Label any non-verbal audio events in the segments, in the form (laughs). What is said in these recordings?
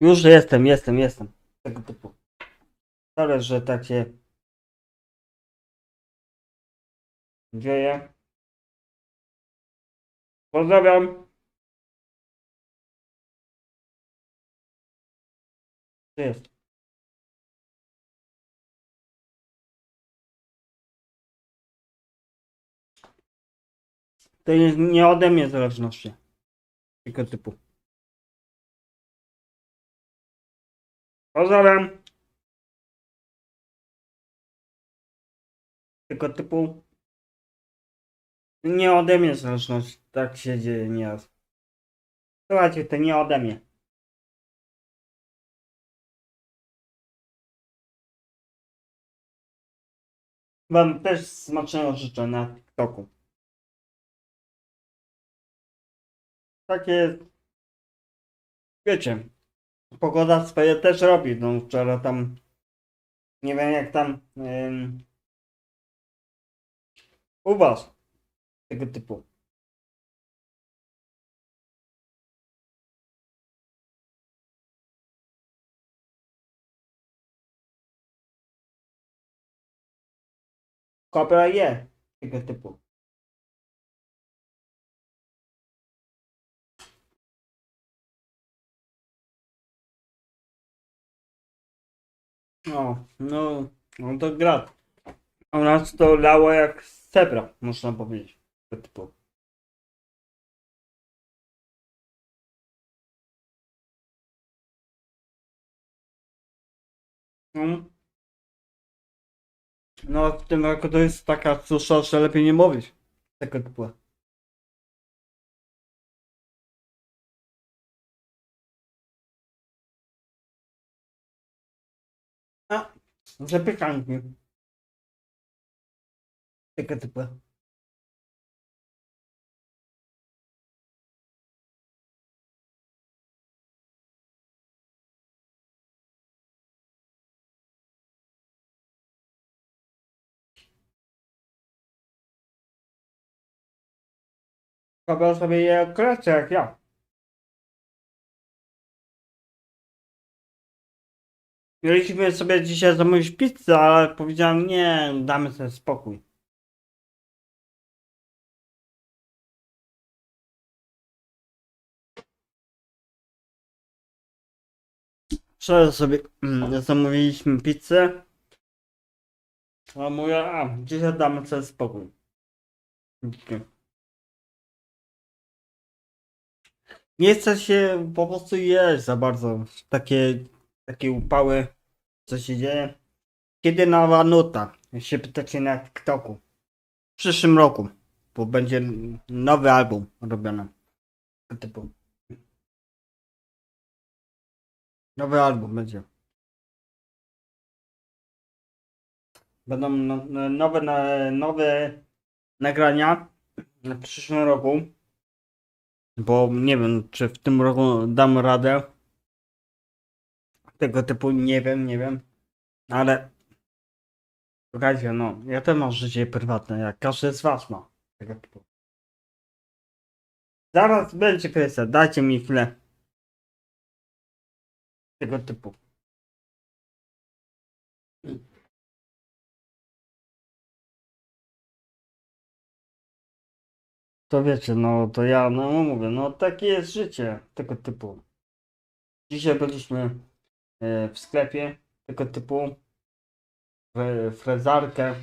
Już jestem, jestem, jestem. Tego typu. Ale że tak się dzieje. Pozdrawiam. Jest? To jest nie ode mnie zależności. Tego typu. Pozdrawiam. Tego typu. Nie ode mnie zależność. Tak się dzieje nieraz. Słuchajcie, to nie ode mnie. Wam też smacznego życzę na TikToku. Takie, wiecie, pogoda swoje też robi. No wczoraj tam, nie wiem jak tam ym, u was, tego typu. Kopra je, tego typu. No, no, no to gra. U nas to lało jak z cebra, można powiedzieć. Typu. No. No, w tym roku to jest taka susza, że lepiej nie mówić. Tego typu. A, zapiekanki. Tego typu. Chyba sobie je kolację jak ja. Mieliśmy sobie dzisiaj zamówić pizzę, ale powiedziałem nie, damy sobie spokój. Wczoraj sobie mm, zamówiliśmy pizzę. A mówię, a dzisiaj damy sobie spokój. Nie chce się po prostu jeść za bardzo. Takie, takie upały, co się dzieje. Kiedy nowa nuta? Się pytacie na TikToku. W przyszłym roku, bo będzie nowy album robiony. Typu. Nowy album będzie. Będą no, no- nowe, nowe nagrania w przyszłym roku. Bo nie wiem, czy w tym roku dam radę. Tego typu nie wiem, nie wiem. Ale słuchajcie, no, ja też mam życie prywatne, jak każdy z was ma. Tego typu. Zaraz będzie kwestia, dajcie mi chwilę. Tego typu. To wiecie, no to ja, no mówię, no takie jest życie tego typu. Dzisiaj byliśmy w sklepie tego typu, frezarkę.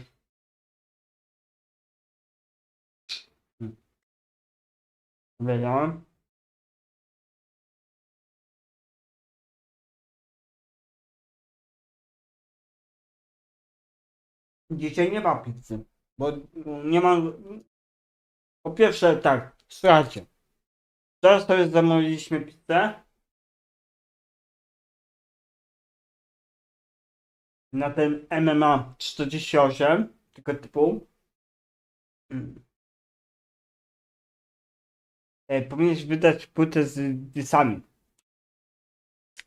Wiedziałem. Dzisiaj nie ma pizzy, bo nie mam po pierwsze, tak, słuchajcie. Teraz sobie zamówiliśmy pizzę. Na ten MMA 48, tego typu. Mm. E, powinieneś wydać płytę z disami.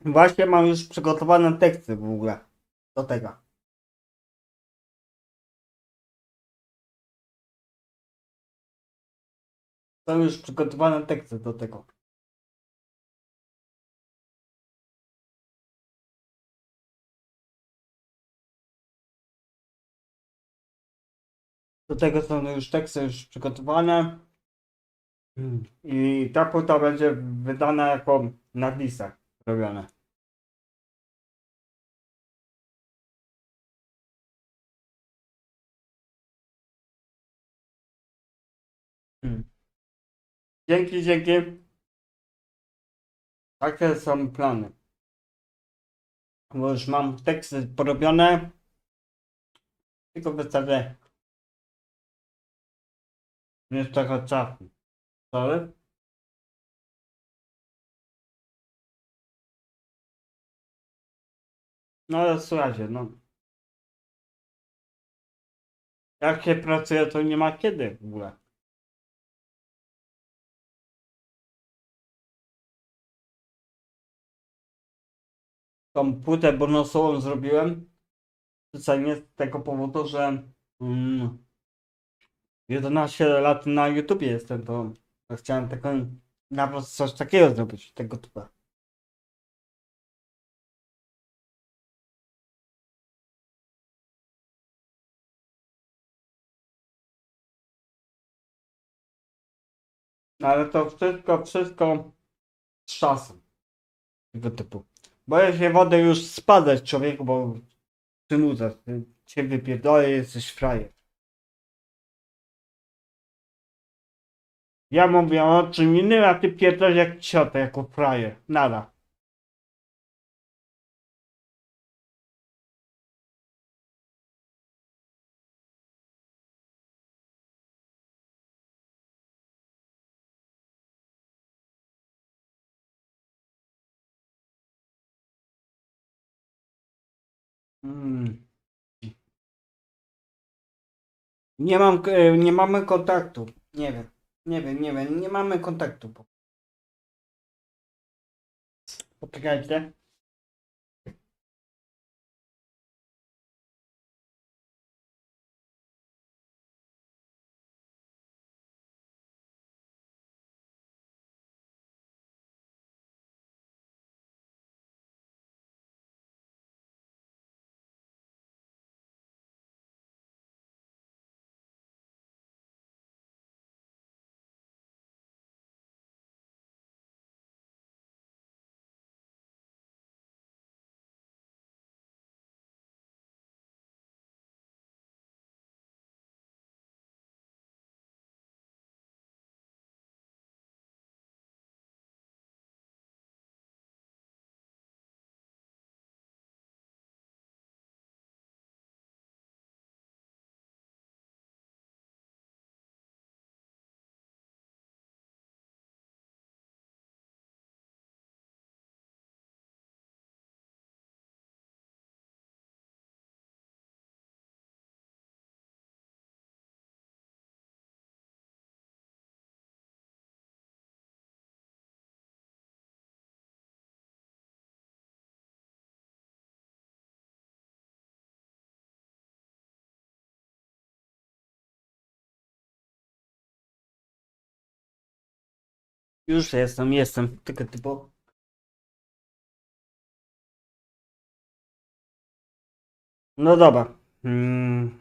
Właśnie mam już przygotowane teksty w ogóle do tego. Są już przygotowane teksty do tego. Do tego są już teksty już przygotowane. Mm. I ta płyta będzie wydana jako na listach robione. Mm. Dzięki, dzięki. Takie są plany. Bo już mam teksty porobione. Tylko wystawię. Jest trochę czasu. Sorry. No ale słuchajcie, no. Jak się pracuje, to nie ma kiedy w ogóle. Tą płytę bonusową zrobiłem. Specjalnie z tego powodu, że mm, 11 lat na YouTubie jestem, to chciałem taką, nawet coś takiego zrobić, tego typu. Ale to wszystko, wszystko z czasem. Tego typu. Boję się wody już spadać człowieku, bo przynudza. Cię wypierdolę, jesteś frajer. Ja mówię o czym innym, a ty pierdolisz jak ciota, jako frajer. Nada. Mm. Nie mam, e, nie mamy kontaktu. Nie wiem. Nie wiem, nie wiem, nie mamy kontaktu. Poczekajcie. Już jestem, jestem. Tylko typu. No dobra. Mm.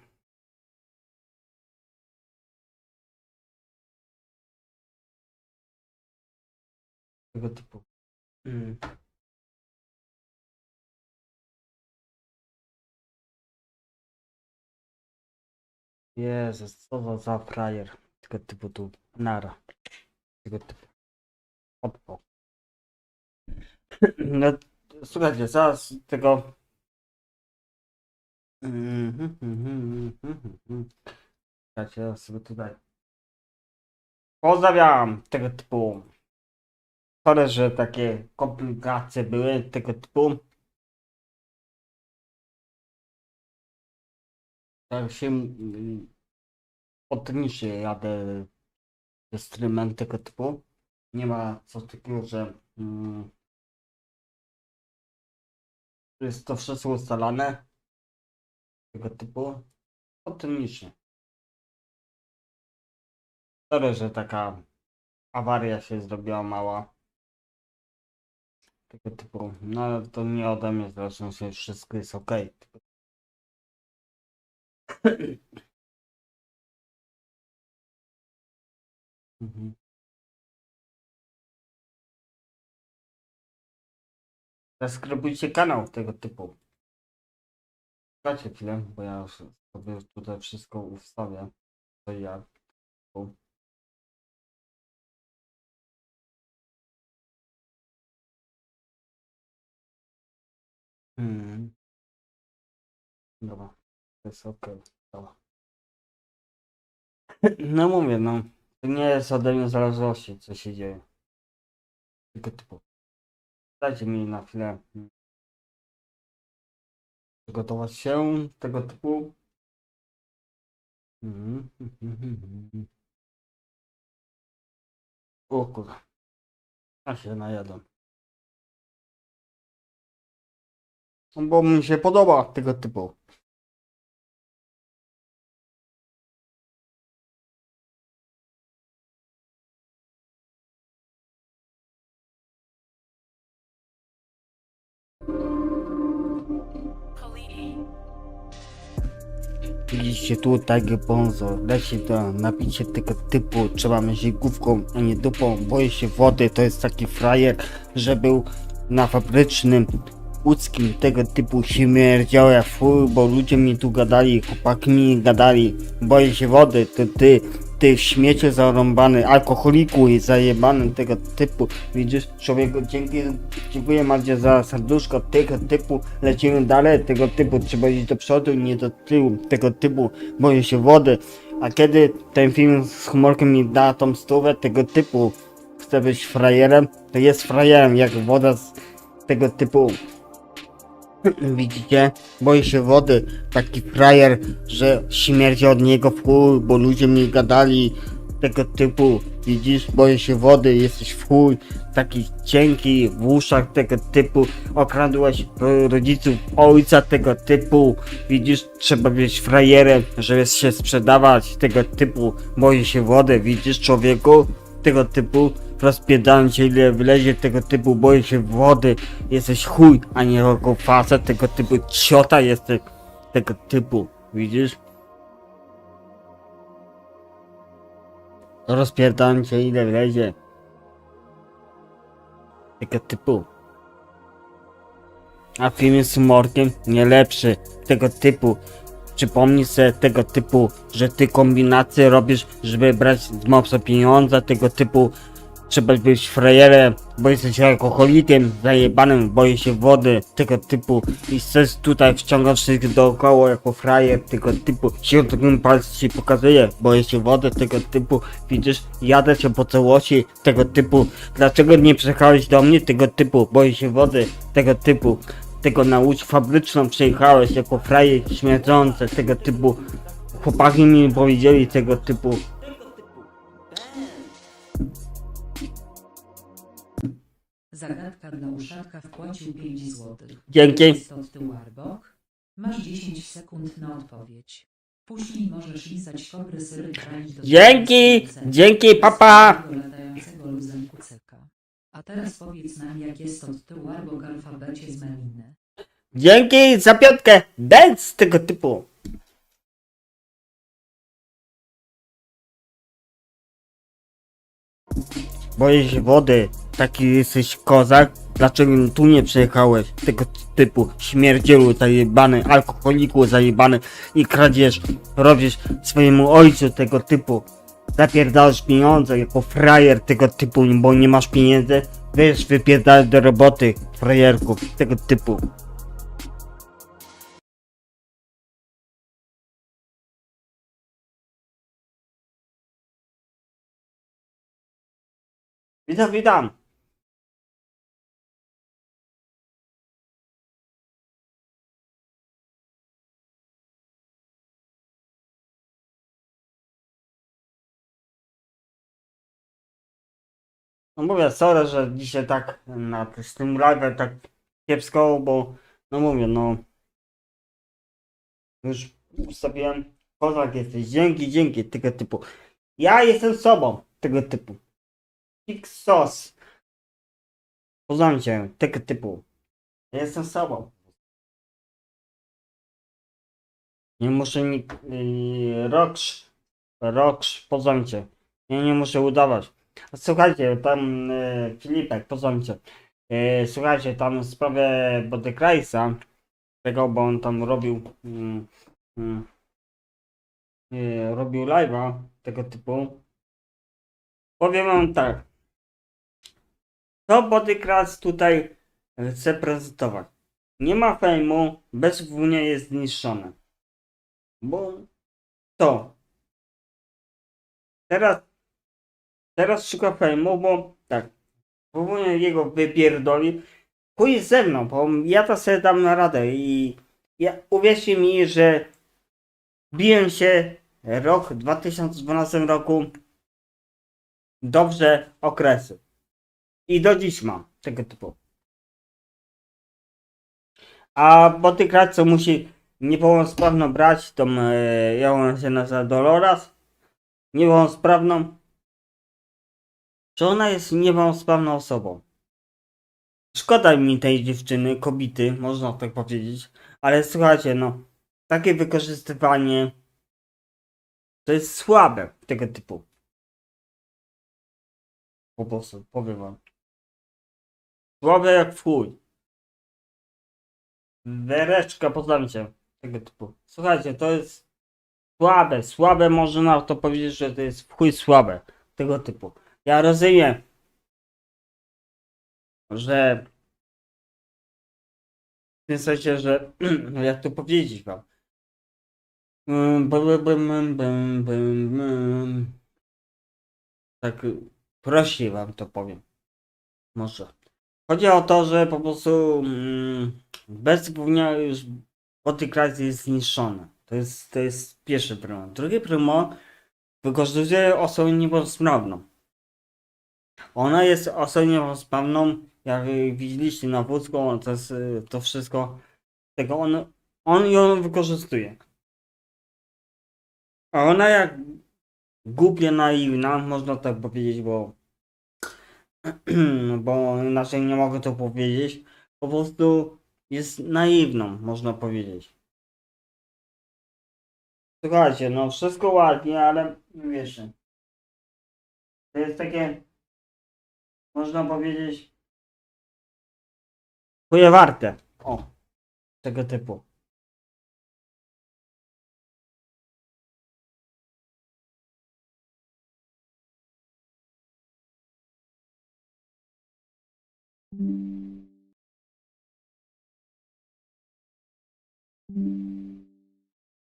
Tego typu. Mm. Jezus, co za frajer. Tego typu tu. Nara. Tego typu. No, słuchajcie, zaraz tego. Słuchajcie, ja sobie tutaj. Pozdrawiam tego typu. Sorry, że takie komplikacje były tego typu. Tak się mm, podnisie jadę streamem tego typu. Nie ma coś takiego, że mm, jest to wszystko ustalane tego typu. Optymicznie. Sorry, że taka awaria się zrobiła mała. Tego typu. No ale to nie ode mnie zresztą się wszystko jest ok. (laughs) mhm. Zaskrybujcie kanał tego typu. Czekajcie chwilę, bo ja już sobie tutaj wszystko ustawię. To ja. Hmm. Dobra, to jest ok. Dobra. No mówię, no. To nie jest ode mnie zależności, co się dzieje. Tylko typu. Dajcie mi na chwilę. mm, Przygotować się tego typu. Mhm, mhm, mhm. O kurwa. A się najadę. No Bo mi się podoba tego typu. Widzicie tu takie bonzo, leci to napicie tego typu, trzeba myśleć główką, a nie dupą, boję się wody, to jest taki frajer, że był na fabrycznym łódzkim tego typu śmierdział jak fuj, bo ludzie mi tu gadali, chłopaki mi gadali, boję się wody, to ty, ty śmiecie zarąbany, alkoholiku i zajebany tego typu, widzisz, człowieku, dzięki, dziękuję Marcie za serduszko tego typu, lecimy dalej, tego typu, trzeba iść do przodu, nie do tyłu, tego typu, boję się wody, a kiedy ten film z humorkiem mi da tą stówę, tego typu, chce być frajerem, to jest frajerem, jak woda z tego typu, (laughs) Widzicie? Boję się wody. Taki frajer, że śmierdzi od niego w chuj, bo ludzie mi gadali tego typu. Widzisz? Boję się wody, jesteś w chuj. Taki cienki w uszach tego typu. Okradłeś e, rodziców ojca tego typu. Widzisz? Trzeba być frajerem, żeby się sprzedawać tego typu. Boję się wody. Widzisz człowieku? Tego typu. Rozpierdałem cię ile wylezie tego typu, boję się wody, jesteś chuj, a nie jako facet tego typu, ciota jesteś tego typu, widzisz? Rozpierdałem cię ile wlezie tego typu. A film z humorkiem nie lepszy tego typu. Przypomnij sobie tego typu, że ty kombinacje robisz, żeby brać z mopsa pieniądze, tego typu trzeba być frajerem, bo jesteś alkoholikiem, zajebanym, boję się wody, tego typu. I chcesz tutaj wciągać wszystkich dookoła jako frajer, tego typu, środkiem palc ci pokazuje, boję się wody, tego typu, widzisz, jadę cię po całości, tego typu, dlaczego nie przyjechałeś do mnie, tego typu, boję się wody, tego typu, tego na łódź fabryczną przyjechałeś jako frajer śmierdzący, tego typu, chłopaki mi powiedzieli tego typu, Zagadka dla uszatka wpłacił 5 złotych. Dzięki. Jest od tyłu Arbok? Masz 10 sekund na odpowiedź. Później możesz lizać kobry syry kraić do Dzięki, dzięki, papa. swojego latającego luzem kucyka. A teraz powiedz nam jak jest od tyłu Arbok w alfabecie z meliny. Dzięki za piątkę, dance tego typu. Boję się wody, taki jesteś kozak, dlaczego tu nie przyjechałeś? Tego typu śmierdzielu zajebany, alkoholiku zajebany i kradzież robisz swojemu ojcu tego typu. Zapierdalasz pieniądze jako frajer tego typu, bo nie masz pieniędzy, wiesz, wypierdalasz do roboty frajerków tego typu. Witam, witam. No mówię, sorry, że dzisiaj tak na tym live tak kiepsko, bo no mówię, no już ustawiłem kozak jesteś, dzięki, dzięki, tego typu. Ja jestem sobą, tego typu. Xos. Poznam cię, tego typu. Ja jestem sobą. Nie muszę nikt... Yy, Roksz. Roksz, poznam cię. Ja nie muszę udawać. Słuchajcie, tam e, Filipek, pozwólcie. E, słuchajcie, tam w sprawie Bodykrajsa, tego, bo on tam robił mm, mm, e, robił live'a tego typu. Powiem wam tak. To Bodycraft tutaj chce prezentować. Nie ma fejmu, bezwłnie jest zniszczone. Bo to. Teraz teraz szuka fejmu, bo tak. Próbuję jego wypierdoli. Chuj ze mną, bo ja to sobie dam na radę i ja, uwierzcie mi, że biłem się rok 2012 roku dobrze okresy. I do dziś mam tego typu. A Botykrać co musi niepełnosprawną brać, tą e, ją się nazywa Dolores, niepełnosprawną, że ona jest niepełnosprawną osobą. Szkoda mi tej dziewczyny, kobiety, można tak powiedzieć, ale słuchajcie, no, takie wykorzystywanie to jest słabe tego typu. Po prostu, powiem wam. Słabe jak w chuj. Wereczka, pozdrawiam cię. Tego typu. Słuchajcie, to jest słabe, słabe można to powiedzieć, że to jest w chuj słabe. Tego typu. Ja rozumiem, że w tym sensie, że (clears throat) jak to powiedzieć wam. Mm. Tak prościej wam to powiem. Może. Chodzi o to, że po prostu mm, bez wspomnienia już Bodycraft jest zniszczony. To jest, to jest pierwszy prymo. Drugi prymo wykorzystuje osobę niepełnosprawną. Ona jest osobą niepełnosprawną, jak widzieliście na wózku, to jest y, to wszystko. Tego on, on ją wykorzystuje. A ona jak głupie naiwna, można tak powiedzieć, bo (clears throat) bo inaczej nie mogę to powiedzieć. Po prostu jest naiwną, można powiedzieć. Słuchajcie, no wszystko ładnie, ale wiesz, to jest takie, można powiedzieć, chuje warte. O, tego typu.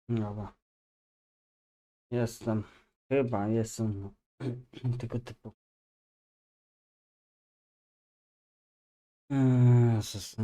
Dobra. Jestem. Chyba jestem (clears throat) tego typu. Eee, Jezus,